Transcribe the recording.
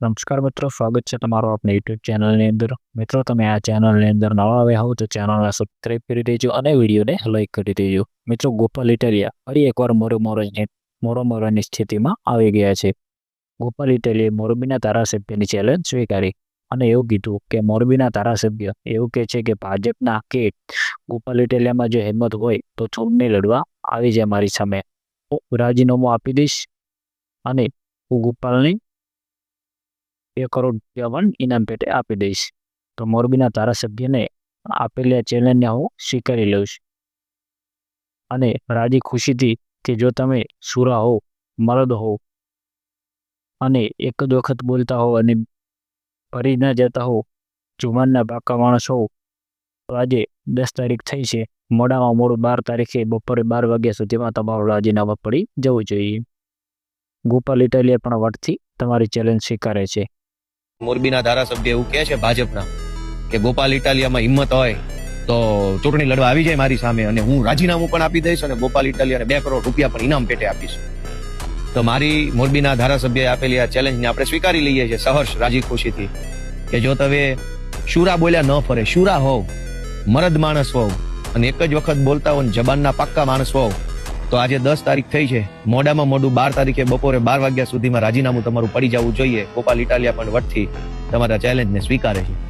નમસ્કાર મિત્રો, સ્વાગત છે તમારો આપણી યુટ્યુબ ચેનલની અંદર. મિત્રો, તમે આ ચેનલની અંદર નવા આવ્યા હો તો ચેનલને સબસ્ક્રાઈબ કરી દેજો અને વિડીયોને લાઈક કરી દેજો. મિત્રો, ગોપાલ ઇટાલિયા ફરી એકવાર મોરો મોરોની મોરો મોરોની સ્થિતિમાં આવી ગયા છે. ગોપાલ ઇટાલિયાએ મોરબીના ધારાસભ્યની ચેલેન્જ સ્વીકારી અને એવું કીધું કે મોરબીના ધારાસભ્ય એવું કહે છે કે ભાજપના કે ગોપાલ ઇટાલિયામાં જો હિંમત હોય તો ચૂંટણી લડવા આવી જાય મારી સામે. હું રાજીનામું આપી દઈશ અને હું ગોપાલની બે કરોડ રૂપિયા પણ ઇનામ પેટે આપી દઈશ. તો મોરબીના ધારાસભ્યને આપેલી આ ચેલેન્જને હું સ્વીકારી લઉશ અને રાજી ખુશીથી કે જો તમે સુરા હો મરદ હો અને એક જ વખત બોલતા હો અને ફરી ન જતા હો જુમાનના પાકા માણસ હો તો આજે દસ તારીખ થઈ છે. મોડામાં મોડું બાર તારીખે બપોરે બાર વાગ્યા સુધીમાં તમારું રાજીનામા પડી જવું જોઈએ. ગોપાલ ઇટાલિયા પણ વટથી તમારી ચેલેન્જ સ્વીકારે છે. મોરબીના ધારાસભ્ય એવું કહે છે ભાજપના કે ગોપાલ ઇટાલિયામાં હિંમત હોય તો ચૂંટણી લડવા આવી જાય મારી સામે અને હું રાજીનામું પણ આપી દઈશ અને ગોપાલ ઇટાલિયાને બે કરોડ રૂપિયા પણ ઇનામ પેટે આપીશ. તો મારી મોરબીના ધારાસભ્યએ આપેલી આ ચેલેન્જને આપણે સ્વીકારી લઈએ છીએ સહર્ષ રાજી ખુશીથી કે જો તમે શુરા બોલ્યા ન ફરે, શુરા હોવ, મરદ માણસ હોવ અને એક જ વખત બોલતા હો જબાનના પાક્કા માણસ હોવ તો આજે દસ તારીખ થઈ છે. મોડામાં મોડું બાર તારીખે બપોરે બાર વાગ્યા સુધીમાં રાજીનામું તમારું પડી જવું જોઈએ. ગોપાલ ઇટાલિયા પણ વટથી તમારા ચેલેન્જને સ્વીકારે છે.